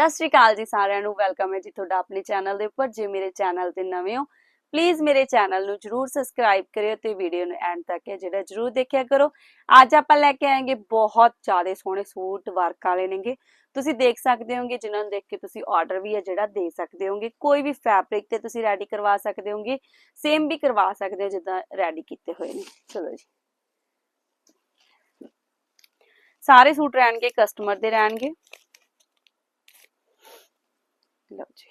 ਸਤਿ ਸ਼੍ਰੀ ਅਕਾਲ ਜੀ ਸਾਰਿਆਂ ਨੂੰ। ਵੈਲਕਮ ਹੈ ਜੀ ਤੁਹਾਡਾ ਆਪਣੇ ਚੈਨਲ ਦੇ ਉੱਪਰ। ਜੇ ਮੇਰੇ ਚੈਨਲ ਤੇ ਨਵੇਂ ਹੋ ਪਲੀਜ਼ ਮੇਰੇ ਚੈਨਲ ਨੂੰ ਜਰੂਰ ਸਬਸਕ੍ਰਾਈਬ ਕਰਿਓ ਤੇ ਵੀਡੀਓ ਨੂੰ ਐਂਡ ਤੱਕ ਹੈ ਜਿਹੜਾ ਜਰੂਰ ਦੇਖਿਆ ਕਰੋ। ਅੱਜ ਆਪਾਂ ਲੈ ਕੇ ਆਏਗੇ ਬਹੁਤ ਜ਼ਿਆਦਾ ਸੋਹਣੇ ਸੂਟ ਵਰਕ ਵਾਲੇ ਨੇਗੇ। ਤੁਸੀਂ ਦੇਖ ਸਕਦੇ ਹੋਗੇ, ਜਿਨ੍ਹਾਂ ਨੂੰ ਦੇਖ ਕੇ ਤੁਸੀਂ ਆਰਡਰ ਵੀ ਹੈ ਜਿਹੜਾ ਦੇ ਸਕਦੇ ਹੋਗੇ। ਕੋਈ ਵੀ ਫੈਬਰਿਕ ਤੇ ਤੁਸੀਂ ਰੈਡੀ ਕਰਵਾ ਸਕਦੇ ਹੋਗੇ। ਸੇਮ ਵੀ ਕਰਵਾ ਸਕਦੇ ਹੋ ਜਿੱਦਾਂ ਰੈਡੀ ਕੀਤੇ ਹੋਏ ਨੇ। ਚਲੋ ਜੀ। ਸਾਰੇ ਸੂਟ ਰਹਿਣਗੇ ਕਸਟਮਰ ਦੇ ਰਹਿਣਗੇ। ਲਓ ਜੀ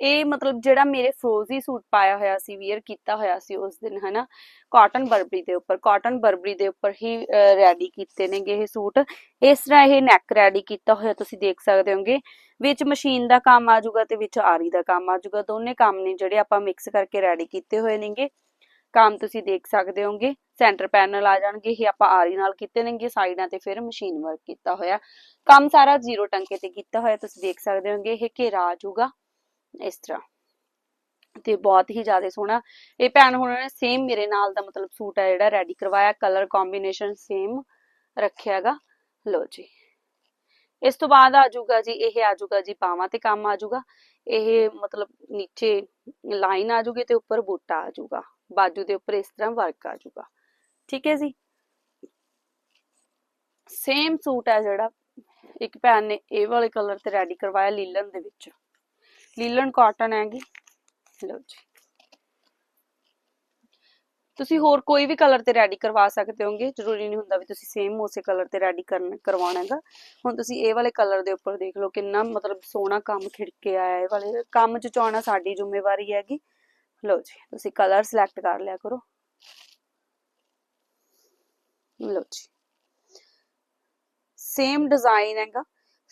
ਇਹ ਮਤਲਬ ਜਿਹੜਾ ਮੇਰੇ ਫਰੋਜ਼ੀ ਸੂਟ ਪਾਇਆ ਹੋਇਆ ਸੀ ਵੀਅਰ ਕੀਤਾ ਹੋਇਆ ਸੀ ਉਸ ਦਿਨ, ਹਨਾ? ਕਾਟਨ ਬਰਬਰੀ ਦੇ ਉੱਪਰ ਕਾਟਨ ਬਰਬਰੀ ਦੇ ਉੱਪਰ ਹੀ ਰੈਡੀ ਕੀਤੇ ਨੇਗੇ ਇਹ ਸੂਟ। ਇਸ ਤਰ੍ਹਾਂ ਇਹ ਨੈਕ ਰੈਡੀ ਕੀਤਾ ਹੋਇਆ ਤੁਸੀਂ ਦੇਖ ਸਕਦੇ ਹੋਗੇ। ਵਿੱਚ ਮਸ਼ੀਨ ਦਾ ਕੰਮ ਆ ਜਾਊਗਾ ਤੇ ਵਿੱਚ ਆਰੀ ਦਾ ਕੰਮ ਆ ਜਾਊਗਾ। ਦੋਨੇ ਕੰਮ ਨੇ ਜਿਹੜੇ ਆਪਾਂ ਮਿਕਸ ਕਰਕੇ ਰੈਡੀ ਕੀਤੇ ਹੋਏ ਨੇਗੇ। ਕੰਮ ਤੁਸੀਂ ਦੇਖ ਸਕਦੇ ਹੋਗੇ ਸੈਂਟਰ ਪੈਨਲ ਆ ਜਾਣਗੇ, ਇਹ ਆਪਾਂ ਆਰੀ ਨਾਲ ਕੀਤੇ ਨੇਗੇ, ਸਾਈਡਾਂ ਤੇ ਫਿਰ ਮਸ਼ੀਨ ਵਰਕ ਕੀਤਾ ਹੋਇਆ। ਕੰਮ ਸਾਰਾ ਜ਼ੀਰੋ ਟੰਕੇ ਤੇ ਕੀਤਾ ਹੋਇਆ, ਤੁਸੀਂ ਦੇਖ ਸਕਦੇ ਹੋਗੇ ਇਹ ਘੇਰਾ ਆ ਜਾਊਗਾ, ਇਸ ਤਰ੍ਹਾਂ। ਤੇ ਬਹੁਤ ਹੀ ਜ਼ਿਆਦਾ ਸੋਹਣਾ। ਇਹ ਭੈਣ ਹੁਣ ਨੇ ਸੇਮ ਮੇਰੇ ਨਾਲ ਦਾ ਮਤਲਬ ਸੂਟ ਆ ਜਿਹੜਾ ਰੈਡੀ ਕਰਵਾਇਆ ਕਲਰ ਕੰਬੀਨੇਸ਼ਨ ਸੇਮ ਰੱਖਿਆਗਾ ਲੋ ਜੀ। ਇਸ ਤੋਂ ਬਾਅਦ ਆ ਜਾਊਗਾ ਜੀ, ਇਹ ਆ ਜਾਊਗਾ ਜੀ ਪਾਵਾਂ ਤੇ ਕੰਮ ਆ ਜਾਊਗਾ। ਇਹ ਮਤਲਬ ਨੀਚੇ ਲਾਈਨ ਆ ਜਾਊਗੀ ਤੇ ਉੱਪਰ ਬੂਟਾ ਆ ਜਾਊਗਾ। ਬਾਜੂ ਦੇ ਉੱਪਰ ਇਸ ਤਰ੍ਹਾਂ ਵਰਕ ਆ ਜਾਊਗਾ। ਠੀਕ ਹੈ ਜੀ? ਸੇਮ ਸੂਟ ਹੈ ਜਿਹੜਾ। ਇੱਕ ਭੈਣ ਨੇ ਇਹ ਵਾਲੇ ਕਲਰ ਤੇ ਰੈਡੀ ਕਰਵਾਇਆ ਲੀਲਨ ਦੇ ਵਿੱਚ। ਲੀਲਨ ਕਾਟਨ ਹੈਗੀ। ਲਓ ਜੀ। ਤੁਸੀਂ ਹੋਰ ਕੋਈ ਵੀ ਕਲਰ ਤੇ ਰੈਡੀ ਕਰਵਾ ਸਕਦੇ ਹੋਗੇ। ਜ਼ਰੂਰੀ ਨਹੀਂ ਹੁੰਦਾ ਵੀ ਤੁਸੀਂ ਸੇਮ ਉਸੇ ਕਲਰ ਤੇ ਰੈਡੀ ਕਰਨ, ਕਰਵਾਉਣਾ ਹੈਗਾ। ਹੁਣ ਤੁਸੀਂ ਇਹ ਵਾਲੇ ਕਲਰ ਦੇ ਉੱਪਰ ਦੇਖ ਲਓ ਕਿੰਨਾ ਮਤਲਬ ਸੋਹਣਾ ਕੰਮ ਖਿੜਕੇ ਆਇਆ ਇਹ ਵਾਲੇ। ਕੰਮ ਚ ਚਾਉਣਾ ਸਾਡੀ ਜ਼ਿੰਮੇਵਾਰੀ ਹੈਗੀ। ਲਓ ਜੀ, ਤੁਸੀਂ ਕਲਰ ਸਿਲੈਕਟ ਕਰ ਲਿਆ ਕਰੋ। ਲਓ ਜੀ। ਸੇਮ ਡਿਜ਼ਾਈਨ ਹੈਗਾ।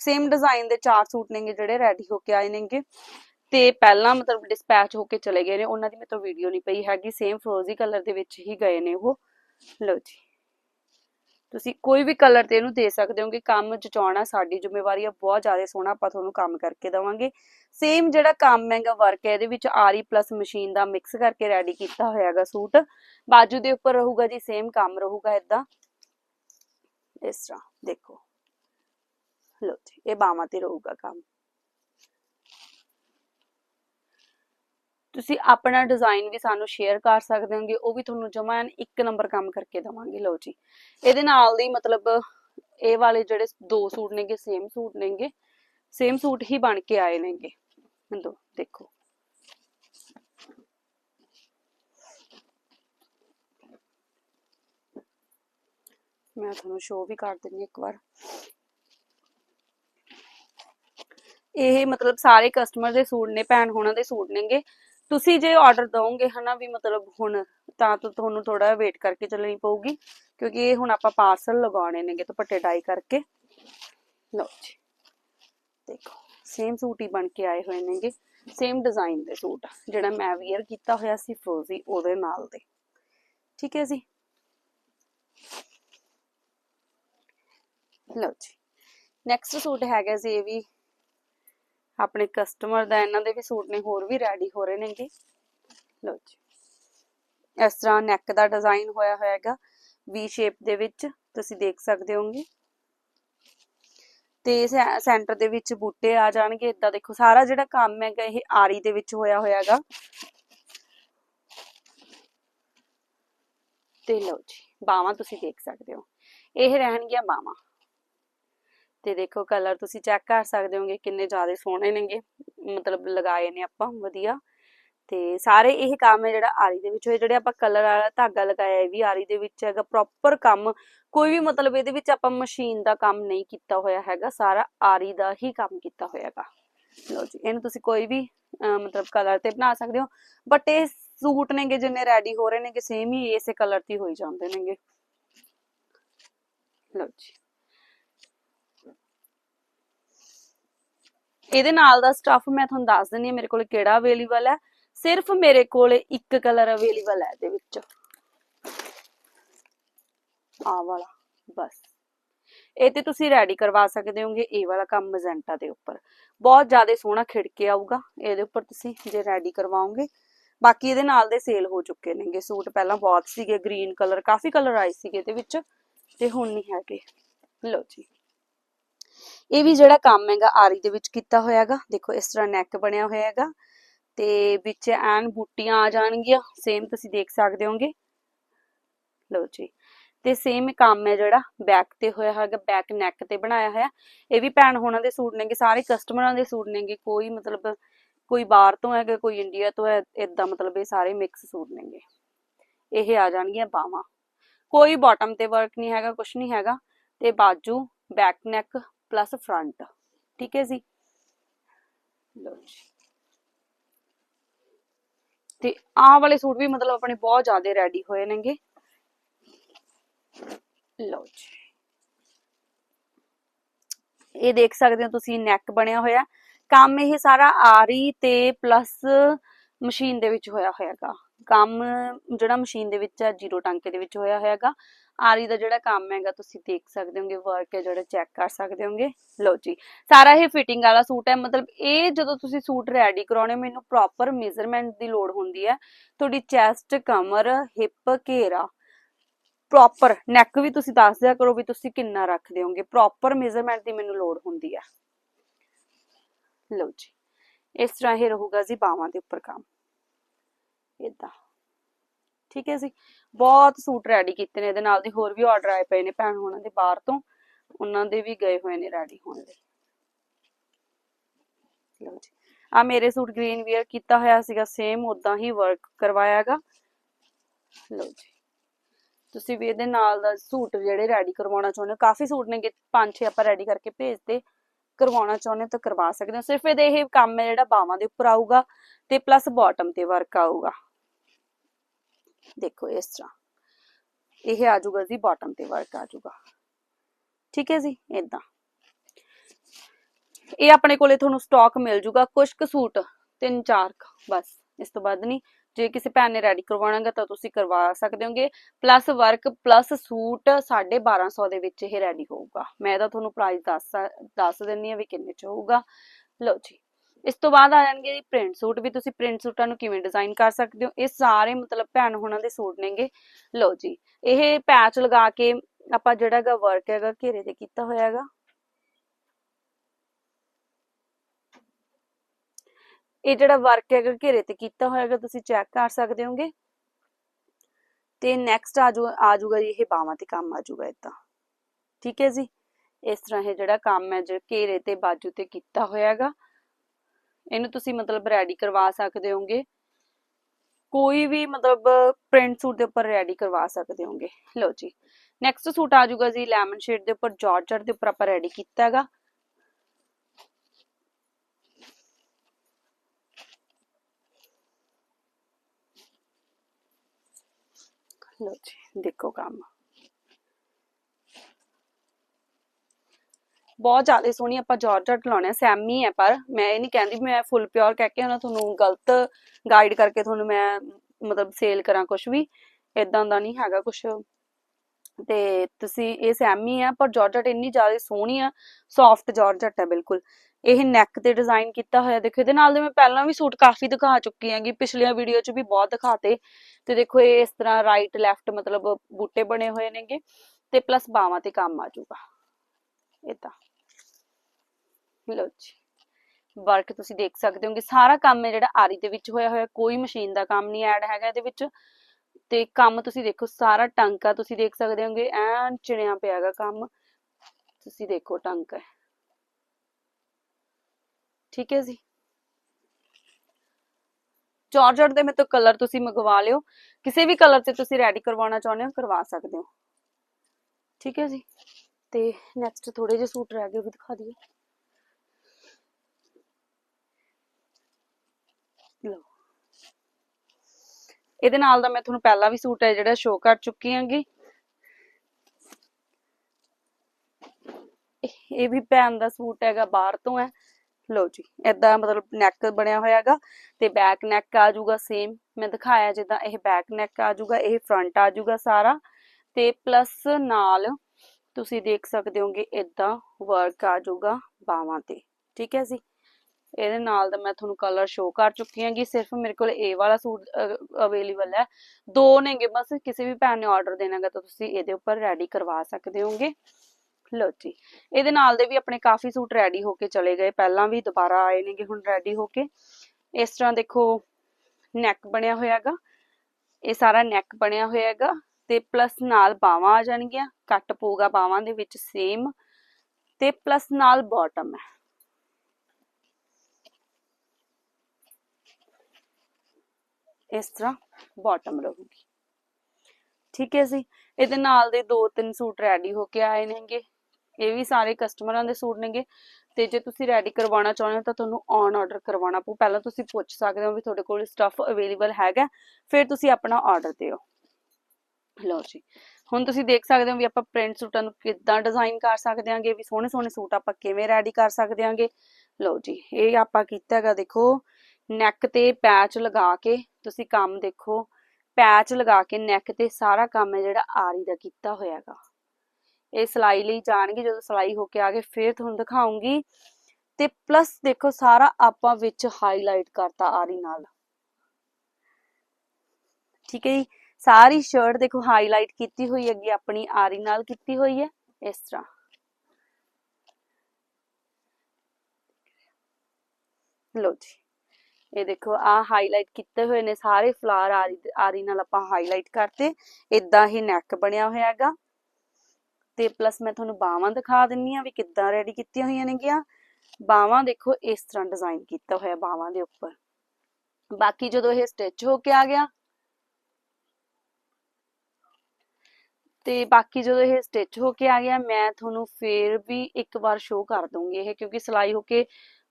ਸੇਮ ਡਿਜ਼ਾਈਨ ਦੇ ਚਾਰ ਸੂਟ ਨੇਗੇ ਜਿਹੜੇ ਰੈਡੀ ਹੋ ਕੇ ਆਏ ਨੇਗੇ। ਤੇ ਪਹਿਲਾਂ ਮਤਲਬ ਡਿਸਪੈਚ ਹੋ ਕੇ ਚਲੇ ਗਏ ਨੇ। ਉਹਨਾਂ ਦੀ ਮੇਰੇ ਤੋਂ ਵੀਡੀਓ ਨਹੀਂ ਪਈ ਹੈਗੀ। ਸੇਮ ਫਰੋਜ਼ੀ ਕਲਰ ਦੇ ਵਿੱਚ ਹੀ ਗਏ ਨੇ ਉਹ। ਲਓ ਜੀ। ਤੁਸੀਂ ਕੋਈ ਵੀ ਕਲਰ ਤੇ ਇਹਨੂੰ ਦੇ ਸਕਦੇ ਹੋਗੇ, ਕੰਮ ਜਚਾਉਣਾ ਸਾਡੀ ਜ਼ਿੰਮੇਵਾਰੀ ਆ, ਬਹੁਤ ਜ਼ਿਆਦਾ ਸੋਹਣਾ ਆਪਾਂ ਤੁਹਾਨੂੰ ਕੰਮ ਕਰਕੇ ਦਵਾਂਗੇ। ਸੇਮ ਜਿਹੜਾ ਕੰਮ ਹੈਗਾ ਵਰਕ ਹੈ, ਇਹਦੇ ਵਿੱਚ ਆਰੀ ਪਲੱਸ ਮਸ਼ੀਨ ਦਾ ਮਿਕਸ ਕਰਕੇ ਰੈਡੀ ਕੀਤਾ ਹੋਇਆ ਹੈਗਾ ਸੂਟ। ਬਾਜੂ ਦੇ ਉੱਪਰ ਰਹੂਗਾ ਜੀ ਸੇਮ ਕੰਮ ਰਹੂਗਾ ਇਦਾਂ ਇਸ ਤਰ੍ਹਾਂ ਦੇਖੋ। ਲਓ ਜੀ, ਇਹ ਬਾਹਾਂ ਤੇ ਰਹੂਗਾ ਕੰਮ। ਤੁਸੀਂ ਆਪਣਾ ਡਿਜ਼ਾਈਨ ਵੀ ਸਾਨੂੰ ਸ਼ੇਅਰ ਕਰ ਸਕਦੇ ਹੋਗੇ, ਉਹ ਵੀ ਤੁਹਾਨੂੰ ਜਮਾ ਇੱਕ ਨੰਬਰ ਕੰਮ ਕਰਕੇ ਦਵਾਂਗੇ, ਲਓ ਜੀ। ਇਹਦੇ ਨਾਲ ਦੀ ਮਤਲਬ ਇਹ ਵਾਲੇ ਜਿਹੜੇ ਦੋ ਸੂਟ ਨੇਗੇ ਸੇਮ ਸੂਟ ਨੇਗੇ ਸੇਮ ਸੂਟ ਹੀ ਬਣ ਕੇ ਆਏ ਨੇਗੇ। ਦੋ ਦੇਖੋ। ਮੈਂ ਤੁਹਾਨੂੰ ਸ਼ੋਅ ਵੀ ਕਰ ਦਿੰਨੀ ਇੱਕ ਵਾਰ। ਇਹ ਮਤਲਬ ਸਾਰੇ ਕਸਟਮਰ ਦੇ ਸੂਟ ਨੇ, ਭੈਣ ਹੋਣਾ ਦੇ ਸੂਟ ਨੇਗੇ। ਤੁਸੀਂ ਜੇ ਆਰਡਰ ਦਵੋਗੇ ਹਨਾ ਵੀ ਮਤਲਬ ਹੁਣ ਤਾਂ ਤਾਂ, ਤੁਹਾਨੂੰ ਥੋੜਾ ਵੇਟ ਕਰਕੇ ਚੱਲਣੀ ਪਊਗੀ, ਕਿਉਂਕਿ ਇਹ ਹੁਣ ਆਪਾਂ ਪਾਰਸਲ ਲਗਾਉਣੇ ਨੇਗੇ ਦੁਪੱਟੇ ਡਾਈ ਕਰਕੇ। ਲਓ ਜੀ। ਦੇਖੋ ਸੇਮ ਸੂਟ ਹੀ ਬਣ ਕੇ ਆਏ ਹੋਏ ਨੇਗੇ। ਸੇਮ ਡਿਜ਼ਾਈਨ ਦੇ ਸੂਟ, ਜਿਹੜਾ ਮੈਂ ਵੀਅਰ ਕੀਤਾ ਹੋਇਆ ਸੀ ਫਰੋਜ਼ੀ ਉਹਦੇ ਨਾਲ ਦੇ। ਠੀਕ ਹੈ ਜੀ? ਲਓ ਜੀ। ਨੈਕਸਟ ਸੂਟ ਹੈਗਾ ਜੀ ਇਹ ਵੀ ਆਪਣੇ ਕਸਟਮਰ ਦਾ ਇਹਨਾਂ ਦੇ ਵੀ ਸੂਟ ਨੇ, ਹੋਰ ਵੀ ਰੈਡੀ ਹੋ ਰਹੇ ਨੇਗੇ। ਲਓ ਜੀ। ਇਸ ਤਰ੍ਹਾਂ ਨੈਕ ਦਾ ਡਿਜ਼ਾਈਨ ਹੋਇਆ ਹੋਇਆਗਾ ਵੀ ਸ਼ੇਪ ਦੇ ਵਿੱਚ, ਤੁਸੀਂ ਦੇਖ ਸਕਦੇ ਹੋਗੇ। ਤੇ ਸੈਂਟਰ ਦੇ ਵਿੱਚ ਬੂਟੇ ਆ ਜਾਣਗੇ। ਇਦਾਂ ਦੇਖੋ, ਸਾਰਾ ਜਿਹੜਾ ਕੰਮ ਹੈਗਾ, ਇਹ ਆਰੀ ਦੇ ਵਿੱਚ ਹੋਇਆ ਹੋਇਆਗਾ ਤੇ ਲਓ ਜੀ, ਬਾਹਾਂ ਤੁਸੀਂ ਦੇਖ ਸਕਦੇ ਹੋ। ਇਹ ਰਹਿਣਗੀਆਂ ਬਾਹਾਂ। ਤੇ ਦੇਖੋ ਕਲਰ ਤੁਸੀਂ ਚੈੱਕ ਕਰ ਸਕਦੇ ਹੋਗੇ ਕਿੰਨੇ ਜ਼ਿਆਦਾ ਸੋਹਣੇ ਨੇਗੇ। ਮਤਲਬ ਲਗਾਏ ਨੇ ਆਪਾਂ, ਵਧੀਆ। ਤੇ ਸਾਰੇ ਇਹ ਕੰਮ ਹੈ ਜਿਹੜਾ ਆਰੀ ਦੇ ਵਿੱਚ ਹੋਏ ਜਿਹੜੇ ਆਪਾਂ ਕਲਰ ਵਾਲਾ ਧਾਗਾ ਲਗਾਇਆ, ਇਹ ਵੀ ਆਰੀ ਦੇ ਵਿੱਚ ਹੈਗਾ। ਪ੍ਰੋਪਰ ਕੰਮ, ਕੋਈ ਵੀ ਮਤਲਬ ਇਹਦੇ ਵਿੱਚ ਆਪਾਂ ਮਸ਼ੀਨ ਦਾ ਕੰਮ ਨਹੀਂ ਕੀਤਾ ਹੋਇਆ ਹੈਗਾ। ਸਾਰਾ ਆਰੀ ਦਾ ਹੀ ਕੰਮ ਕੀਤਾ ਹੋਇਆਗਾ ਲਓ ਜੀ, ਇਹਨੂੰ ਤੁਸੀਂ ਕੋਈ ਵੀ ਮਤਲਬ ਕਲਰ ਤੇ ਬਣਾ ਸਕਦੇ ਹੋ। ਬਟ ਇਹ ਸੂਟ ਨੇਗੇ, ਜਿੰਨੇ ਰੈਡੀ ਹੋ ਰਹੇ ਨੇਗੇ ਸੇਮ ਹੀ ਇਸੇ ਕਲਰ ਤੇ ਹੋਈ ਜਾਂਦੇ ਨੇਗੇ। ਲਓ ਜੀ। ਇਹਦੇ ਨਾਲ ਦਾ ਸਟਫ ਮੈਂ ਤੁਹਾਨੂੰ ਦੱਸ ਦਿੰਨੀ ਆ ਮੇਰੇ ਕੋਲ ਕਿਹੜਾ ਅਵੇਲੇਬਲ ਹੈ। ਸਿਰਫ ਮੇਰੇ ਕੋਲ ਇੱਕ ਕਲਰ ਅਵੇਲੇਬਲ ਹੈ ਇਹਦੇ ਵਿੱਚ। ਆ ਵਾਲਾ, ਬਸ। ਇਹ ਤੇ ਤੁਸੀਂ ਰੈਡੀ ਕਰਵਾ ਸਕਦੇ ਹੋਗੇ, ਇਹ ਵਾਲਾ ਕੰਮ ਮਜੈਂਟਾ ਦੇ ਉੱਪਰ। ਬਹੁਤ ਜ਼ਿਆਦਾ ਸੋਹਣਾ ਖਿੜਕੇ ਆਊਗਾ, ਇਹਦੇ ਉੱਪਰ ਤੁਸੀਂ ਜੇ ਰੈਡੀ ਕਰਵਾਓਗੇ। ਬਾਕੀ ਇਹਦੇ ਨਾਲ ਦੇ ਸੇਲ ਹੋ ਚੁੱਕੇ ਨੇਗੇ। ਸੂਟ ਪਹਿਲਾਂ ਬਹੁਤ ਸੀਗੇ ਗ੍ਰੀਨ ਕਲਰ ਕਾਫੀ ਕਲਰ ਆਏ ਸੀਗੇ ਇਹਦੇ ਵਿੱਚ। ਤੇ ਹੁਣ ਨਹੀਂ ਹੈਗੇ। ਲੋ ਜੀ। ਇਹ ਵੀ ਜਿਹੜਾ ਕੰਮ ਹੈਗਾ ਆਰੀ ਦੇ ਵਿੱਚ ਕੀਤਾ ਹੋਇਆ ਹੈਗਾ। ਦੇਖੋ, ਇਸ ਤਰ੍ਹਾਂ ਨੈਕ ਬਣਿਆ ਹੋਇਆ ਹੈਗਾ ਤੇ ਵਿੱਚ ਐਨ ਬੂਟੀਆਂ ਆ ਜਾਣਗੀਆਂ ਸੇਮ ਤੁਸੀਂ ਦੇਖ ਸਕਦੇ ਹੋਗੇ। ਲਓ ਜੀ, ਤੇ ਸੇਮ ਕੰਮ ਹੈ ਜਿਹੜਾ ਬੈਕ ਤੇ ਹੋਇਆ ਹੈਗਾ ਬੈਕ ਨੈਕ ਤੇ ਬਣਾਇਆ ਹੋਇਆ। ਇਹ ਵੀ ਭੈਣ ਹੋਣਾ ਦੇ ਸੂਟ ਨੇਗੇ, ਸਾਰੇ ਕਸਟਮਰਾਂ ਦੇ ਸੂਟ ਨੇਗੇ। ਕੋਈ ਮਤਲਬ ਕੋਈ ਬਾਹਰ ਤੋਂ ਹੈਗਾ, ਕੋਈ ਇੰਡੀਆ ਤੋਂ ਹੈ ਇਦਾਂ ਮਤਲਬ ਇਹ ਸਾਰੇ ਮਿਕਸ ਸੂਟ ਨੇਗੇ। ਇਹ ਆ ਜਾਣਗੀਆਂ ਬਾਹਾਂ। ਕੋਈ ਬਾਟਮ ਤੇ ਵਰਕ ਨਹੀਂ ਹੈਗਾ ਕੁਝ ਨਹੀਂ ਹੈਗਾ। ਤੇ ਬਾਜੂ ਬੈਕ ਨੈਕ ਪਲੱਸ ਫਰੰਟ ਠੀਕ ਹੈ ਜੀ? ਲਓ ਜੀ। ਤੇ ਆਹ ਵਾਲੇ ਸੂਟ ਵੀ ਮਤਲਬ ਆਪਣੇ ਬਹੁਤ ਜ਼ਿਆਦਾ ਰੈਡੀ ਹੋਏ ਨੇਗੇ। ਲਓ ਜੀ। ਇਹ ਦੇਖ ਸਕਦੇ ਹੋ ਤੁਸੀਂ ਨੈਕ ਬਣਿਆ ਹੋਇਆ। ਕੰਮ ਇਹ ਸਾਰਾ ਆਰੀ ਤੇ ਪਲੱਸ ਮਸ਼ੀਨ ਦੇ ਵਿੱਚ ਹੋਇਆ ਹੋਇਆਗਾ। ਕੰਮ ਜਿਹੜਾ ਮਸ਼ੀਨ ਦੇ ਵਿੱਚ ਹੈ, ਜ਼ੀਰੋ ਟਾਂਕੇ ਦੇ ਵਿੱਚ ਹੋਇਆ ਹੋਇਆਗਾ। ਆਰੀ ਦਾ ਜਿਹੜਾ ਕੰਮ ਹੈਗਾ, ਤੁਸੀਂ ਦੇਖ ਸਕਦੇ ਹੋਗੇ ਵਰਕ ਹੈ ਜਿਹੜਾ ਚੈੱਕ ਕਰ ਸਕਦੇ ਹੋਗੇ। ਲਓ ਜੀ, ਸਾਰਾ ਇਹ ਫਿਟਿੰਗ ਵਾਲਾ ਸੂਟ ਹੈ, ਮਤਲਬ ਇਹ ਜਦੋਂ ਤੁਸੀਂ ਸੂਟ ਰੈਡੀ ਕਰਾਉਣੇ, ਮੈਨੂੰ ਪ੍ਰੋਪਰ ਮੇਜ਼ਰਮੈਂਟ ਦੀ ਲੋੜ ਹੁੰਦੀ ਹੈ। ਤੁਹਾਡੀ ਚੈਸਟ ਕਮਰ ਹਿੱਪ ਘੇਰਾ ਪ੍ਰੋਪਰ ਨੈਕ ਵੀ ਤੁਸੀਂ ਦੱਸ ਦਿਆ ਕਰੋ ਵੀ ਤੁਸੀਂ ਕਿੰਨਾ ਰੱਖਦੇ ਹੋਗੇ। ਪ੍ਰੋਪਰ ਮੇਜ਼ਰਮੈਂਟ ਦੀ ਮੈਨੂੰ ਲੋੜ ਹੁੰਦੀ ਹੈ। ਲਓ ਜੀ, ਇਸ ਤਰ੍ਹਾਂ ਇਹ ਰਹੂਗਾ ਜੀ ਬਾਹਾਂ ਦੇ ਉੱਪਰ ਕੰਮ। ਇਦਾਂ ਠੀਕ ਹੈ ਜੀ। ਬਹੁਤ ਸੂਟ ਰੈਡੀ ਕੀਤੇ ਨੇ ਇਹਦੇ ਨਾਲ ਦੇ, ਹੋਰ ਵੀ ਆਰਡਰ ਆਏ ਪਏ ਨੇ ਭੈਣ ਹੋਣਾ ਦੇ ਬਾਹਰ ਤੋਂ। ਉਹਨਾਂ ਦੇ ਵੀ ਗਏ ਹੋਏ ਨੇ ਰੈਡੀ ਹੋਣ ਲਈ ਲਓ ਜੀ। ਆ ਮੇਰੇ ਸੂਟ ਗ੍ਰੀਨ ਵੇਅਰ ਕੀਤਾ ਹੋਇਆ ਸੀਗਾ ਸੇਮ ਉਦਾਂ ਹੀ ਵਰਕ ਕਰਵਾਇਆ ਲਓ ਜੀ। ਤੁਸੀਂ ਵੀ ਇਹਦੇ ਨਾਲ ਦਾ ਸੂਟ ਜਿਹੜੇ ਰੈਡੀ ਕਰਵਾਉਣਾ ਚਾਹੁੰਦੇ ਹੋ, ਕਾਫੀ ਸੂਟ ਨੇ ਪੰਜ ਛੇ ਆਪਾਂ ਰੈਡੀ ਕਰਕੇ ਭੇਜਦੇ ਕਰਵਾਉਣਾ ਚਾਹੁੰਦੇ ਹੋ ਤਾਂ ਕਰਵਾ ਸਕਦੇ ਹੋ। ਸਿਰਫ ਇਹਦੇ ਇਹ ਕੰਮ ਹੈ ਜਿਹੜਾ ਬਾਹਾਂ ਦੇ ਉੱਪਰ ਆਊਗਾ ਤੇ ਪਲੱਸ ਬਾਟਮ ਤੇ ਵਰਕ ਆਊਗਾ। ਦੇਖੋ, ਇਸ ਤਰ੍ਹਾਂ। ਇਹ ਆ ਜਾਊਗਾ ਜੀ ਬਾਟਮ ਤੇ ਵਰਕ ਆ ਜਾਊਗਾ ਠੀਕ ਹੈ ਜੀ ਇਦਾਂ ਇਹ ਆਪਣੇ ਕੋਲੇ ਤੁਹਾਨੂੰ ਸਟਾਕ ਮਿਲ ਜੂਗਾ ਕੁਝ ਕੁ ਸੂਟ, ਤਿੰਨ ਚਾਰ ਬਸ। ਇਸ ਤੋਂ ਵੱਧ ਨਹੀਂ। ਜੇ ਕਿਸੇ ਭੈਣ ਨੇ ਰੈਡੀ ਕਰਵਾਉਣਾਗਾ ਤਾਂ ਤੁਸੀਂ ਕਰਵਾ ਸਕਦੇ ਹੋਗੇ। ਪਲੱਸ ਵਰਕ ਪਲੱਸ ਸੂਟ 1250 ਦੇ ਵਿੱਚ ਇਹ ਰੈਡੀ ਹੋਊਗਾ। ਮੈਂ ਤਾਂ ਤੁਹਾਨੂੰ ਪ੍ਰਾਈਸ ਦੱਸ ਦੱਸ ਦਿੰਨੀ ਆ ਵੀ ਕਿੰਨੇ ਚ ਹੋਊਗਾ। ਲਓ ਜੀ। ਇਸ ਤੋਂ ਬਾਅਦ ਆ ਜਾਣਗੇ ਪ੍ਰਿੰਟ ਸੂਟ ਵੀ ਤੁਸੀਂ ਪ੍ਰਿੰਟ ਸੂਟਾਂ ਨੂੰ ਕਿਵੇਂ ਡਿਜ਼ਾਈਨ ਕਰ ਸਕਦੇ ਹੋ? ਇਹ ਸਾਰੇ ਮਤਲਬ ਭੈਣ ਹੋਣਾ ਦੇ ਸੂਟ ਨੇਗੇ। ਲਓ ਜੀ, ਇਹ ਪੈਚ ਲਗਾ ਕੇ ਆਪਾਂ ਜਿਹੜਾ ਹੈਗਾ ਵਰਕ ਹੈਗਾ, ਘੇਰੇ ਤੇ ਕੀਤਾ ਹੋਇਆ ਹੈਗਾ। ਇਹ ਜਿਹੜਾ ਵਰਕ ਹੈਗਾ, ਘੇਰੇ ਤੇ ਕੀਤਾ ਹੋਇਆ ਹੈਗਾ, ਤੁਸੀਂ ਚੈੱਕ ਕਰ ਸਕਦੇ ਹੋਗੇ। ਤੇ ਨੈਕਸਟ ਆ ਜੂ ਆ ਜੂਗਾ ਜੀ, ਇਹ ਬਾਹਾਂ ਤੇ ਕੰਮ ਆ ਜੂਗਾ ਇਦਾਂ ਠੀਕ ਹੈ ਜੀ? ਇਸ ਤਰ੍ਹਾਂ ਇਹ ਜਿਹੜਾ ਕੰਮ ਹੈ ਜਿਹੜਾ ਘੇਰੇ ਤੇ ਬਾਜੂ ਤੇ ਕੀਤਾ ਹੋਇਆ ਹੈਗਾ। ਇਹਨੂੰ ਤੁਸੀਂ ਮਤਲਬ ਰੈਡੀ ਕਰਵਾ ਸਕਦੇ ਹੋਗੇ ਕੋਈ ਵੀ ਮਤਲਬ ਪ੍ਰਿੰਟ ਸੂਟ ਦੇ ਉੱਪਰ ਰੈਡੀ ਕਰਵਾ ਸਕਦੇ ਹੋਗੇ ਲਓ ਜੀ ਨੈਕਸਟ ਸੂਟ ਆ ਜਾਊਗਾ ਜੀ ਲੈਮਨ ਸ਼ੇਡ ਦੇ ਉੱਪਰ ਜਾਰਜਟ ਦੇ ਉੱਪਰ ਆਪਾਂ ਰੈਡੀ ਕੀਤਾ ਹੈਗਾ। ਲਓ ਜੀ, ਦੇਖੋ ਕੰਮ। ਬਹੁਤ ਜ਼ਿਆਦਾ ਸੋਹਣੀ ਆਪਾਂ ਜਾਰਜਟ ਲਾਉਣੇ ਆ, ਸੈਮੀ ਹੈ ਪਰ ਮੈਂ ਇਹ ਨਹੀਂ ਕਹਿੰਦੀ ਮੈਂ ਫੁੱਲ ਪਿਓਰ ਕਹਿ ਕੇ ਉਹਨਾਂ ਤੁਹਾਨੂੰ ਗਲਤ ਗਾਈਡ ਕਰਕੇ ਤੁਹਾਨੂੰ ਮੈਂ ਮਤਲਬ ਸੇਲ ਕਰਾਂ ਕੁਝ ਵੀ ਇਦਾਂ ਦਾ ਨਹੀਂ ਹੈਗਾ ਕੁਝ ਤੇ ਤੁਸੀਂ ਇਹ ਸੈਮੀ ਆ, ਪਰ ਜਾਰਜਟ ਇੰਨੀ ਜ਼ਿਆਦਾ ਸੋਹਣੀ ਆ ਸੌਫਟ ਜਾਰਜਟ ਹੈ ਬਿਲਕੁਲ। ਇਹ ਨੈਕ ਤੇ ਡਿਜ਼ਾਈਨ ਕੀਤਾ ਹੋਇਆ, ਦੇਖੋ ਇਹਦੇ ਨਾਲ ਦੇ ਮੈਂ ਪਹਿਲਾਂ ਵੀ ਸੂਟ ਕਾਫੀ ਦਿਖਾ ਚੁੱਕੀ ਹੈਗੀ, ਪਿਛਲੀਆਂ ਵੀਡੀਓ 'ਚ ਵੀ ਬਹੁਤ ਦਿਖਾਤੇ। ਤੇ ਦੇਖੋ ਇਹ ਇਸ ਤਰ੍ਹਾਂ ਰਾਈਟ ਲੈਫਟ ਮਤਲਬ ਬੂਟੇ ਬਣੇ ਹੋਏ ਨੇਗੇ, ਤੇ ਪਲੱਸ ਬਾਹਾਂ ਤੇ ਕੰਮ ਆ ਜਾਊਗਾ। ਇਦਾਂ ਲਓ ਜੀ। ਵਰਕ ਤੁਸੀਂ ਦੇਖ ਸਕਦੇ ਹੋਗੇ। ਸਾਰਾ ਕੰਮ ਹੈ ਜਿਹੜਾ ਆਰੀ ਦੇ ਵਿੱਚ ਹੋਇਆ ਹੋਇਆ। ਕੋਈ ਮਸ਼ੀਨ ਦਾ ਕੰਮ ਨਹੀਂ ਐਡ ਹੈਗਾ ਇਹਦੇ ਵਿੱਚ। ਤੇ ਕੰਮ ਤੁਸੀਂ ਦੇਖੋ, ਸਾਰਾ ਟਾਂਕਾ ਤੁਸੀਂ ਦੇਖ ਸਕਦੇ ਹੋਗੇ। ਐਨ ਚਿਣਿਆ ਪਿਆ ਹੈਗਾ ਕੰਮ। ਤੁਸੀਂ ਦੇਖੋ ਟਾਂਕਾ ਠੀਕ ਹੈ ਜੀ। ਜਾਰਜਟ ਦੇ ਮੇ ਕਲਰ ਤੁਸੀਂ ਮੰਗਵਾ ਲਿਓ। ਕਿਸੇ ਵੀ ਕਲਰ ਤੇ ਤੁਸੀਂ ਰੈਡੀ ਕਰਵਾਉਣਾ ਚਾਹੁੰਦੇ ਹੋ, ਕਰਵਾ ਸਕਦੇ ਹੋ। ਠੀਕ ਹੈ ਜੀ। ਤੇ ਨੈਕਸਟ ਥੋੜੇ ਜਿਹੇ ਸੂਟ ਰਹਿ ਗਏ, ਉਹ ਵੀ ਦਿਖਾ ਦਈਏ ਲਓ ਇਹਦੇ ਨਾਲ ਦਾ ਮੈਂ ਤੁਹਾਨੂੰ ਪਹਿਲਾਂ ਵੀ ਸੂਟ ਹੈ ਜਿਹੜਾ ਸ਼ੋਅ ਕਰ ਚੁੱਕੀ ਹਾਂਗੀ। ਇਹ ਵੀ ਭੈਣ ਦਾ ਸੂਟ ਹੈਗਾ ਬਾਹਰ ਤੋਂ ਹੈ। ਲਓ ਜੀ ਇਦਾਂ ਮਤਲਬ ਨੈਕ ਬਣਿਆ ਹੋਇਆ ਹੈਗਾ ਤੇ ਬੈਕ ਨੈਕ ਆ ਜਾਊਗਾ ਸੇਮ ਮੈਂ ਦਿਖਾਇਆ ਜਿੱਦਾਂ ਇਹ ਬੈਕ ਨੈਕ ਆ ਜਾਊਗਾ, ਇਹ ਫਰੰਟ ਆ ਜਾਊਗਾ ਸਾਰਾ। ਤੇ ਪਲੱਸ ਨਾਲ ਤੁਸੀਂ ਦੇਖ ਸਕਦੇ ਹੋਗੇ ਇਦਾਂ ਵਰਕ ਆ ਜਾਊਗਾ ਬਾਹਾਂ ਤੇ, ਠੀਕ ਹੈ ਜੀ? ਇਹਦੇ ਨਾਲ ਦਾ ਮੈਂ ਤੁਹਾਨੂੰ ਕਲਰ ਸ਼ੋ ਕਰ ਚੁੱਕੀ ਹਾਂਗੀ, ਸਿਰਫ ਮੇਰੇ ਕੋਲ ਇਹ ਵਾਲਾ ਸੂਟ ਅਵੇਲੇਬਲ ਹੈ। ਦੋ ਨੇਗੇ, ਬਸ ਕਿਸੇ ਵੀ ਭੈਣ ਨੇ ਆਰਡਰ ਦੇਣਾਗਾ ਤਾਂ ਤੁਸੀਂ ਇਹਦੇ ਉੱਪਰ ਰੈਡੀ ਕਰਵਾ ਸਕਦੇ ਹੋਗੇ। ਲਓ ਜੀ, ਇਹਦੇ ਨਾਲ ਦੇ ਵੀ ਆਪਣੇ ਕਾਫੀ ਸੂਟ ਰੈਡੀ ਹੋ ਕੇ ਚਲੇ ਗਏ। ਪਹਿਲਾਂ ਵੀ ਦੁਬਾਰਾ ਆਏ ਨੇਗੇ, ਹੁਣ ਰੈਡੀ ਹੋ ਕੇ। ਇਸ ਤਰ੍ਹਾਂ ਦੇਖੋ ਨੈਕ ਬਣਿਆ ਹੋਇਆਗਾ ਇਹ ਸਾਰਾ ਨੈਕ ਬਣਿਆ ਹੋਇਆਗਾ ਤੇ ਪਲੱਸ ਨਾਲ ਬਾਵਾਂ ਆ ਜਾਣਗੀਆਂ। ਕੱਟ ਪਊਗਾ ਬਾਹਾਂ ਦੇ ਵਿੱਚ ਸੇਮ ਤੇ ਪਲੱਸ ਨਾਲ ਬਾਟਮ ਹੈ। ਇਸ ਤਰ੍ਹਾਂ ਬਾਟਮ ਰਹੂਗੀ। ਠੀਕ ਹੈ ਜੀ? ਇਹਦੇ ਨਾਲ ਦੇ ਦੋ ਤਿੰਨ ਸੂਟ ਰੈਡੀ ਹੋ ਕੇ ਆਏ ਨੇਗੇ। ਇਹ ਵੀ ਸਾਰੇ ਕਸਟਮਰਾਂ ਦੇ ਸੂਟ ਨੇਗੇ। ਤੇ ਜੇ ਤੁਸੀਂ ਰੈਡੀ ਕਰਵਾਉਣਾ ਚਾਹੁੰਦੇ ਹੋ ਤਾਂ ਤੁਹਾਨੂੰ ਔਨ ਆਰਡਰ ਕਰਵਾਉਣਾ ਪਊ। ਪਹਿਲਾਂ ਤੁਸੀਂ ਪੁੱਛ ਸਕਦੇ ਹੋ ਵੀ ਤੁਹਾਡੇ ਕੋਲ ਸਟਫ ਅਵੇਲੇਬਲ ਹੈਗਾ, ਫਿਰ ਤੁਸੀਂ ਆਪਣਾ ਆਰਡਰ ਦਿਓ। ਲਓ ਜੀ। ਹੁਣ ਤੁਸੀਂ ਦੇਖ ਸਕਦੇ ਹੋ ਵੀ ਆਪਾਂ ਪ੍ਰਿੰਟ ਸੂਟਾਂ ਨੂੰ ਕਿੱਦਾਂ ਡਿਜ਼ਾਈਨ ਕਰ ਸਕਦੇ ਹਾਂਗੇ, ਵੀ ਸੋਹਣੇ ਸੋਹਣੇ ਸੂਟ ਆਪਾਂ ਕਿਵੇਂ ਰੈਡੀ ਕਰ ਸਕਦੇ ਹਾਂਗੇ। ਲਓ ਜੀ, ਇਹ ਆਪਾਂ ਕੀਤਾ ਹੈਗਾ ਦੇਖੋ। ਨੈਕ ਤੇ ਪੈਚ ਲਗਾ ਕੇ ਤੁਸੀਂ ਕੰਮ ਦੇਖੋ। ਪੈਚ ਲਗਾ ਕੇ ਨੈਕ ਤੇ ਸਾਰਾ ਕੰਮ ਹੈ ਜਿਹੜਾ ਆਰੀ ਦਾ ਕੀਤਾ ਹੋਇਆ ਹੈਗਾ ਇਹ ਸਿਲਾਈ ਲਈ ਜਾਣਗੇ, ਜਦੋਂ ਸਿਲਾਈ ਹੋ ਕੇ ਆ ਗਏ, ਫਿਰ ਤੁਹਾਨੂੰ ਦਿਖਾਉਂਗੀ। ਤੇ ਪਲੱਸ ਦੇਖੋ, ਸਾਰਾ ਆਪਾਂ ਵਿੱਚ ਹਾਈਲਾਈਟ ਕਰਤਾ ਆਰੀ ਨਾਲ। ਠੀਕ ਹੈ ਜੀ? ਸਾਰੀ ਸ਼ਰਟ ਦੇਖੋ ਹਾਈਲਾਈਟ ਕੀਤੀ ਹੋਈ ਹੈਗੀ, ਆਪਣੀ ਆਰੀ ਨਾਲ ਕੀਤੀ ਹੋਈ ਹੈ। ਇਸ ਤਰ੍ਹਾਂ। ਲੋ ਜੀ। ਇਹ ਦੇਖੋ ਆ ਹਾਈਲਾਈਟ ਕੀਤੇ ਹੋਏ ਨੇ ਸਾਰੇ ਫਲਾਰ ਆਰੀ ਆਰੀ ਨਾਲ ਆਪਾਂ ਹਾਈਲਾਈਟ ਕਰਤੇ। ਇਦਾਂ ਹੀ ਨੈਕ ਬਣਿਆ ਹੋਇਆ ਹੈਗਾ। ਤੇ ਪਲੱਸ ਮੈਂ ਤੁਹਾਨੂੰ ਬਾਹਾਂ ਦਿਖਾ ਦਿੰਨੀ ਆ ਵੀ ਕਿੱਦਾਂ ਰੈਡੀ ਕੀਤੀਆਂ ਹੋਈਆਂ ਨੇਗੀਆਂ। ਬਾਹਾਂ ਦੇਖੋ, ਇਸ ਤਰ੍ਹਾਂ ਡਿਜ਼ਾਈਨ ਕੀਤਾ ਹੋਇਆ ਬਾਹਾਂ ਦੇ ਉੱਪਰ। ਬਾਕੀ ਜਦੋਂ ਇਹ ਸਟਿਚ ਹੋ ਕੇ ਆ ਗਿਆ, ਤੇ ਬਾਕੀ ਜਦੋਂ ਇਹ ਸਟਿਚ ਹੋ ਕੇ ਆ ਗਿਆ, ਮੈਂ ਤੁਹਾਨੂੰ ਫੇਰ ਵੀ ਇੱਕ ਵਾਰ ਸ਼ੋ ਕਰ ਦੂੰਗੀ ਇਹ, ਕਿਉਂਕਿ ਸਿਲਾਈ ਹੋ ਕੇ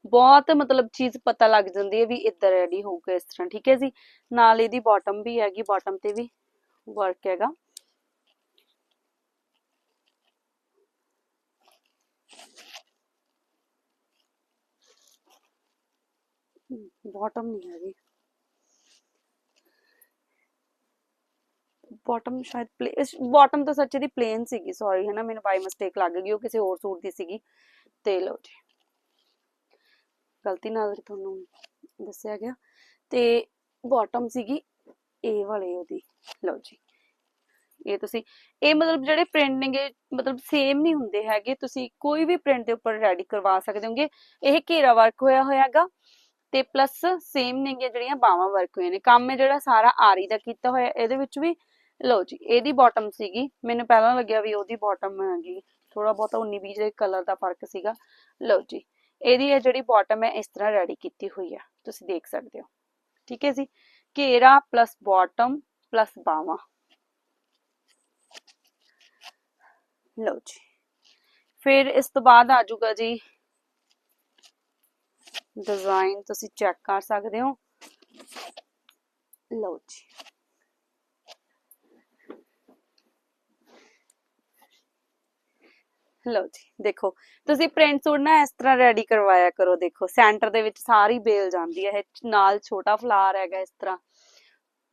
ਬਹੁਤ ਮਤਲਬ ਚੀਜ਼ ਪਤਾ ਲੱਗ ਜਾਂਦੀ ਹੈ ਵੀ ਇੱਧਰ ਰੈਡੀ ਹੋਊਗਾ ਇਸ ਤਰ੍ਹਾਂ ਠੀਕ ਹੈ ਜੀ ਨਾਲ ਇਹਦੀ ਬਾਟਮ ਵੀ ਹੈਗੀ ਬਾਟਮ ਤੇ ਵੀ ਵਰਕ ਹੈਗਾ ਬਾਟਮ ਨਹੀਂ ਹੈਗੀ ਬਾਟਮ ਸ਼ਾਇਦ ਬਾਟਮ ਤਾਂ ਸੱਚੇ ਦੀ ਪਲੇਨ ਸੀਗੀ ਸੌਰੀ ਹੈ ਨਾ ਮੈਨੂੰ ਬਾਈ ਮਿਸਟੇਕ ਲੱਗ ਗਈ ਉਹ ਕਿਸੇ ਹੋਰ ਸੂਟ ਦੀ ਸੀਗੀ। ਤੇ ਲਓ ਜੀ। ਗਲਤੀ ਨਾਲ ਤੁਹਾਨੂੰ ਦੱਸਿਆ ਗਿਆ, ਤੇ ਬਾਟਮ ਸੀਗੀ ਇਹ ਵਾਲੇ ਉਹਦੀ। ਲਓ ਜੀ। ਇਹ ਤੁਸੀਂ, ਇਹ ਮਤਲਬ ਜਿਹੜੇ ਪ੍ਰਿੰਟ ਨੇਗੇ ਮਤਲਬ ਸੇਮ ਨਹੀਂ ਹੁੰਦੇ ਹੈਗੇ, ਤੁਸੀਂ ਕੋਈ ਵੀ ਪ੍ਰਿੰਟ ਦੇ ਉੱਪਰ ਰੈਡੀ ਕਰਵਾ ਸਕਦੇ ਹੋਗੇ। ਇਹ ਘੇਰਾ ਵਰਕ ਹੋਇਆ ਹੋਇਆ ਹੈਗਾ ਤੇ ਪਲੱਸ ਸੇਮ ਨੇਗੇ ਜਿਹੜੀਆਂ ਬਾਹਾਂ ਵਰਕ ਹੋਏ ਨੇ। ਕੰਮ ਹੈ ਜਿਹੜਾ ਸਾਰਾ ਆਰੀ ਦਾ ਕੀਤਾ ਹੋਇਆ, ਇਹਦੇ ਵਿੱਚ ਵੀ, ਲਓ ਜੀ, ਇਹਦੀ ਬਾਟਮ ਸੀਗੀ। ਮੈਨੂੰ ਪਹਿਲਾਂ ਲੱਗਿਆ ਵੀ ਉਹਦੀ ਬਾਟਮ ਹੈਗੀ। ਥੋੜਾ ਬਹੁਤਾ 19 20 ਦੇ ਕਲਰ ਦਾ ਫ਼ਰਕ ਸੀਗਾ। ਲਓ ਜੀ। ਇਹਦੀ ਇਹ ਜਿਹੜੀ ਬਾਟਮ ਹੈ, ਇਸ ਤਰ੍ਹਾਂ ਰੈਡੀ ਕੀਤੀ ਹੋਈ ਹੈ। ਤੁਸੀਂ ਦੇਖ ਸਕਦੇ ਹੋ। ਠੀਕ ਹੈ ਜੀ? ਘੇਰਾ ਪਲੱਸ ਬਾਟਮ ਪਲੱਸ ਬਾਵਾ। ਲਓ ਜੀ। ਫਿਰ ਇਸ ਤੋਂ ਬਾਅਦ ਆ ਜਾਊਗਾ ਜੀ। ਡਿਜ਼ਾਈਨ ਤੁਸੀਂ ਚੈੱਕ ਕਰ ਸਕਦੇ ਹੋ। ਲਓ ਜੀ। ਲਓ ਜੀ, ਦੇਖੋ। ਤੁਸੀਂ ਪ੍ਰਿੰਟ ਸੂਟ ਨਾ ਇਸ ਤਰ੍ਹਾਂ ਰੈਡੀ ਕਰਵਾਇਆ ਕਰੋ, ਦੇਖੋ। ਸੈਂਟਰ ਦੇ ਵਿੱਚ ਸਾਰੀ ਬੇਲ ਜਾਂਦੀ ਹੈ, ਇਹ ਨਾਲ ਛੋਟਾ ਫਲਾਰ ਹੈਗਾ ਇਸ ਤਰ੍ਹਾਂ।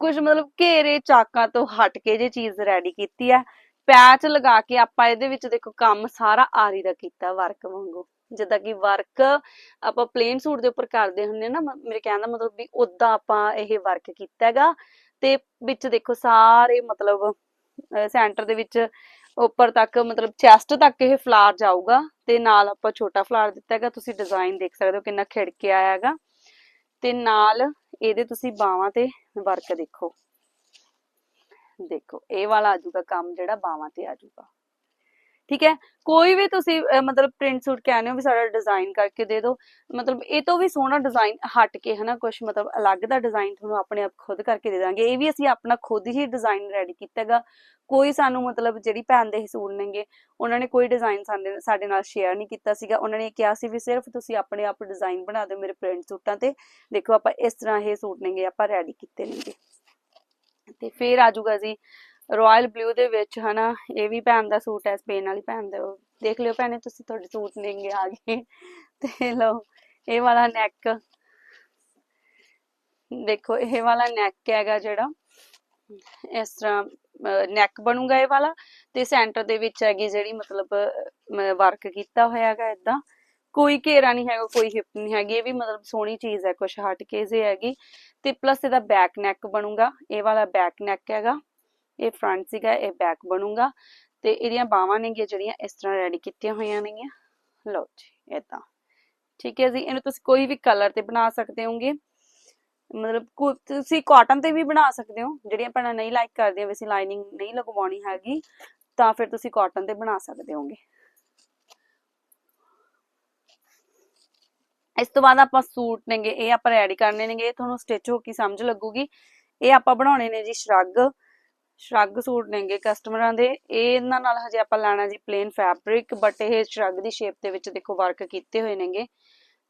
ਕੁਝ ਮਤਲਬ ਘੇਰੇ ਚਾਕਾਂ ਤੋਂ ਹਟ ਕੇ ਜੇ ਚੀਜ਼ ਰੈਡੀ ਕੀਤੀ ਹੈ ਪੈਚ ਲਗਾ ਕੇ ਆਪਾਂ ਇਹਦੇ ਵਿੱਚ ਦੇਖੋ ਕੰਮ ਸਾਰਾ ਆਰੀ ਦਾ ਕੀਤਾ ਵਰਕ ਵਾਂਗੂ। ਜਿੱਦਾਂ ਕਿ ਵਰਕ ਆਪਾਂ ਪਲੇਨ ਸੂਟ ਦੇ ਉੱਪਰ ਕਰਦੇ ਹੁੰਦੇ ਨਾ ਮੇਰੇ ਕਹਿਣ ਦਾ ਮਤਲਬ ਵੀ ਉਦਾਂ ਆਪਾਂ ਇਹ ਵਰਕ ਕੀਤਾ ਹੈਗਾ। ਤੇ ਵਿੱਚ ਦੇਖੋ ਸਾਰੇ ਮਤਲਬ ਸੈਂਟਰ ਦੇ ਵਿੱਚ ਉੱਪਰ ਤੱਕ, ਮਤਲਬ ਚੈਸਟ ਤੱਕ ਇਹ ਫਲਾਰ ਜਾਊਗਾ ਤੇ ਨਾਲ ਆਪਾਂ ਛੋਟਾ ਫਲਾਰ ਦਿੱਤਾ ਹੈਗਾ, ਤੁਸੀਂ ਡਿਜ਼ਾਈਨ ਦੇਖ ਸਕਦੇ ਹੋ ਕਿੰਨਾ ਖਿੜ ਕੇ ਆਇਆ ਹੈਗਾ। ਤੇ ਨਾਲ ਇਹਦੇ ਤੁਸੀਂ ਬਾਹਾਂ ਤੇ ਵਰਕ ਦੇਖੋ। ਦੇਖੋ, ਇਹ ਵਾਲਾ ਆਜੂਗਾ ਕੰਮ ਜਿਹੜਾ ਬਾਵਾਂ ਤੇ ਆਜੂਗਾ ਠੀਕ ਹੈ? ਕੋਈ ਵੀ ਤੁਸੀਂ ਅਹ, ਮਤਲਬ ਪ੍ਰਿੰਟ ਸੂਟ ਕਹਿੰਦੇ ਹੋ ਵੀ ਸਾਡਾ ਡਿਜ਼ਾਈਨ ਕਰਕੇ ਦੇ ਦਿਓ ਮਤਲਬ ਇਹ ਤੋਂ ਵੀ ਸੋਹਣਾ ਡਿਜ਼ਾਈਨ ਹਟ ਕੇ ਹਨਾ ਕੁਝ ਮਤਲਬ ਅਲੱਗ ਦਾ ਡਿਜ਼ਾਈਨ ਤੁਹਾਨੂੰ ਆਪਣੇ ਆਪ ਖੁਦ ਕਰਕੇ ਦੇ ਦਾਂਗੇ। ਇਹ ਵੀ ਅਸੀਂ ਆਪਣਾ ਖੁਦ ਹੀ ਡਿਜ਼ਾਈਨ ਰੈਡੀ ਕੀਤਾ ਹੈਗਾ। ਕੋਈ ਸਾਨੂੰ ਮਤਲਬ ਜਿਹੜੀ ਭੈਣ ਦੇ ਸੂਟ ਨੇਗੇ ਉਹਨਾਂ ਨੇ ਕੋਈ ਡਿਜ਼ਾਈਨ ਸਾਡੇ ਸਾਡੇ ਨਾਲ ਸ਼ੇਅਰ ਨਹੀਂ ਕੀਤਾ ਸੀਗਾ। ਉਹਨਾਂ ਨੇ ਕਿਹਾ ਸੀ ਵੀ ਸਿਰਫ ਤੁਸੀਂ ਆਪਣੇ ਆਪ ਡਿਜ਼ਾਈਨ ਬਣਾ ਦਿਓ ਮੇਰੇ ਪ੍ਰਿੰਟ ਸੂਟਾਂ ਤੇ। ਦੇਖੋ ਆਪਾਂ ਇਸ ਤਰ੍ਹਾਂ ਇਹ ਸੂਟ ਨੇਗੇ ਆਪਾਂ ਰੈਡੀ ਕੀਤੇ ਨੇਗੇ। ਤੇ ਫੇਰ ਆ ਜਾਊਗਾ ਜੀ ਰਾਇਲ ਬਲੂ ਦੇ ਵਿੱਚ, ਹਨਾ, ਇਹ ਵੀ ਭੈਣ ਦਾ ਸੂਟ ਹੈ ਸਪੇਨ ਵਾਲੀ ਭੈਣ ਦਾ। ਉਹ ਦੇਖ ਲਿਓ ਭੈਣੇ, ਤੁਸੀਂ ਤੁਹਾਡੇ ਸੂਟ ਨੇਗੇ ਆ ਗਏ। ਤੇ ਲਓ, ਇਹ ਵਾਲਾ ਨੈਕ ਦੇਖੋ, ਇਹ ਵਾਲਾ ਨੈਕ ਹੈਗਾ ਜਿਹੜਾ। ਇਸ ਤਰ੍ਹਾਂ ਨੈਕ ਬਣੂਗਾ ਇਹ ਵਾਲਾ। ਤੇ ਸੈਂਟਰ ਦੇ ਵਿੱਚ ਹੈਗੀ ਜਿਹੜੀ, ਮਤਲਬ ਵਰਕ ਕੀਤਾ ਹੋਇਆ ਹੈਗਾ ਇਦਾਂ ਕੋਈ ਘੇਰਾ ਨਹੀਂ ਹੈਗਾ, ਕੋਈ ਹਿਪ ਨਹੀਂ ਹੈਗੀ। ਇਹ ਵੀ ਮਤਲਬ ਸੋਹਣੀ ਚੀਜ਼ ਹੈ, ਕੁਛ ਹਟ ਕੇ ਜੇ ਹੈਗੀ। ਤੇ ਪਲੱਸ ਇਹਦਾ ਬੈਕ ਨੈਕ ਬਣੂਗਾ। ਇਹ ਵਾਲਾ ਬੈਕ ਨੈਕ ਹੈਗਾ। ਇਹ ਫਰੰਟ ਸੀਗਾ, ਇਹ ਬੈਕ ਬਣੂਗਾ ਤੇ ਇਹਦੀਆਂ ਬਾਹਾਂ ਨੇਗੀਆਂ ਜਿਹੜੀਆਂ ਇਸ ਤਰ੍ਹਾਂ ਰੈਡੀ ਕੀਤੀਆਂ ਹੋਈਆਂ ਨੇਗੀਆਂ। ਲਓ ਜੀ ਇਦਾਂ ਠੀਕ ਹੈ ਜੀ, ਇਹਨੂੰ ਤੁਸੀਂ ਕੋਈ ਵੀ ਕਲਰ ਤੇ ਬਣਾ ਸਕਦੇ ਹੋਗੇ ਮਤਲਬ ਤੁਸੀਂ ਕਾਟਨ ਤੇ ਵੀ ਬਣਾ ਸਕਦੇ ਹੋ ਜਿਹੜੀਆਂ ਭੈਣਾਂ ਨਹੀਂ ਲਾਈਕ ਕਰਦੀਆਂ ਵੈਸੇ ਲਾਈਨਿੰਗ ਨਹੀਂ ਲਗਵਾਉਣੀ ਹੈਗੀ, ਤਾਂ ਫਿਰ ਤੁਸੀਂ ਕਾਟਨ ਤੇ ਬਣਾ ਸਕਦੇ ਹੋਗੇ ਇਸ ਤੋਂ ਬਾਅਦ ਆਪਾਂ ਸੂਟ ਨੇਗੇ, ਇਹ ਆਪਾਂ ਰੈਡੀ ਕਰਨੇ ਨੇਗੇ, ਇਹ ਤੁਹਾਨੂੰ ਸਟਿਚ ਹੋ ਕੇ ਸਮਝ ਲੱਗੂਗੀ। ਇਹ ਆਪਾਂ ਬਣਾਉਣੇ ਨੇ ਜੀ ਸ਼ਰਗ। ਸ਼ਰਗ ਸੂਟ ਨੇਗੇ ਕਸਟਮਰਾਂ ਦੇ। ਇਹ ਇਹਨਾਂ ਨਾਲ ਹਜੇ ਆਪਾਂ ਲੈਣਾ ਜੀ ਪਲੇਨ ਫੈਬਰਿਕ ਬਟ ਇਹ ਸ਼ਰਗ ਦੀ ਸ਼ੇਪ ਦੇ ਵਿੱਚ ਦੇਖੋ ਵਰਕ ਕੀਤੇ ਹੋਏ ਨੇਗੇ।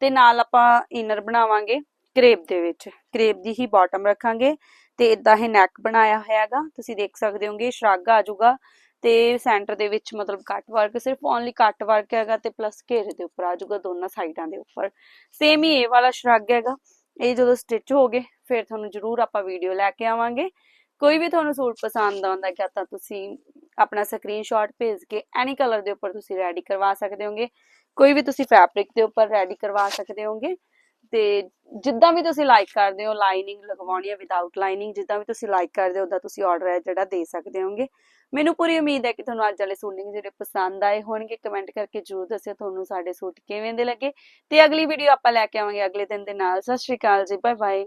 ਤੇ ਨਾਲ ਆਪਾਂ ਇਨਰ ਬਣਾਵਾਂਗੇ ਕਰੇਪ ਦੇ ਵਿੱਚ। ਕਰੇਪ ਦੀ ਹੀ ਬਾਟਮ ਰੱਖਾਂਗੇ ਤੇ ਇਦਾਂ ਇਹ ਨੈਕ ਬਣਾਇਆ ਹੋਇਆ ਤੁਸੀਂ ਦੇਖ ਸਕਦੇ ਹੋਗੇ ਸ਼ਰਗ ਆ ਜਾਊਗਾ ਤੇ ਸੈਂਟਰ ਦੇ ਵਿੱਚ ਮਤਲਬ ਕੱਟ ਵਰਕ ਸਿਰਫ ਓਨਲੀ ਕੱਟ ਵਰਕ ਹੈਗਾ ਤੇ ਪਲੱਸ ਘੇਰੇ ਦੇ ਉੱਪਰ ਆ ਜਾਊਗਾ ਦੋਨਾਂ ਸਾਈਡਾਂ ਦੇ ਉੱਪਰ। ਸੇਮ ਹੀ ਇਹ ਵਾਲਾ ਸ਼ਰਗ ਹੈਗਾ। ਇਹ ਜਦੋਂ ਸਟਿਚ ਹੋ ਗਏ, ਫਿਰ ਤੁਹਾਨੂੰ ਜ਼ਰੂਰ ਆਪਾਂ ਵੀਡੀਓ ਲੈ ਕੇ ਆਵਾਂਗੇ। ਕੋਈ ਵੀ ਤੁਹਾਨੂੰ ਸੂਟ ਪਸੰਦ ਆਉਂਦਾ ਕਿ ਤਾਂ ਤੁਸੀਂ ਆਪਣਾ ਸਕਰੀਨਸ਼ਾਟ ਭੇਜ ਕੇ ਐਨੀ ਕਲਰ ਦੇ ਉੱਪਰ ਤੁਸੀਂ ਰੈਡੀ ਕਰਵਾ ਸਕਦੇ ਹੋਗੇ। ਕੋਈ ਵੀ ਤੁਸੀਂ ਫੈਬਰਿਕ ਦੇ ਉੱਪਰ ਰੈਡੀ ਕਰਵਾ ਸਕਦੇ ਹੋਗੇ ਤੇ ਜਿੱਦਾਂ ਵੀ ਤੁਸੀਂ ਲਾਈਕ ਕਰਦੇ ਹੋ ਲਾਈਨਿੰਗ ਲਗਵਾਉਣੀ ਹੈ ਵਿਦਆਊਟ ਲਾਈਨਿੰਗ ਜਿੱਦਾਂ ਵੀ ਤੁਸੀਂ ਲਾਈਕ ਕਰਦੇ ਹੋ ਉਦਾਂ ਤੁਸੀਂ ਆਰਡਰ ਹੈ ਜਿਹੜਾ ਦੇ ਸਕਦੇ ਹੋਗੇ। ਮੈਨੂੰ ਪੂਰੀ ਉਮੀਦ ਹੈ ਕਿ ਤੁਹਾਨੂੰ ਅੱਜ ਵਾਲੇ ਸੂਟ ਜਿਹੜੇ ਪਸੰਦ ਆਏ ਹੋਣਗੇ ਕਮੈਂਟ ਕਰਕੇ ਜਰੂਰ ਦੱਸਿਓ ਤੁਹਾਨੂੰ ਸਾਡੇ ਸੂਟ ਕਿਵੇਂ ਦੇ ਲੱਗੇ। ਤੇ ਅਗਲੀ ਵੀਡੀਓ ਆਪਾਂ ਲੈ ਕੇ ਆਵਾਂਗੇ। ਅਗਲੇ ਦਿਨ ਦੇ ਨਾਲ। ਸਤਿ ਸ਼੍ਰੀ ਅਕਾਲ ਜੀ। Bye bye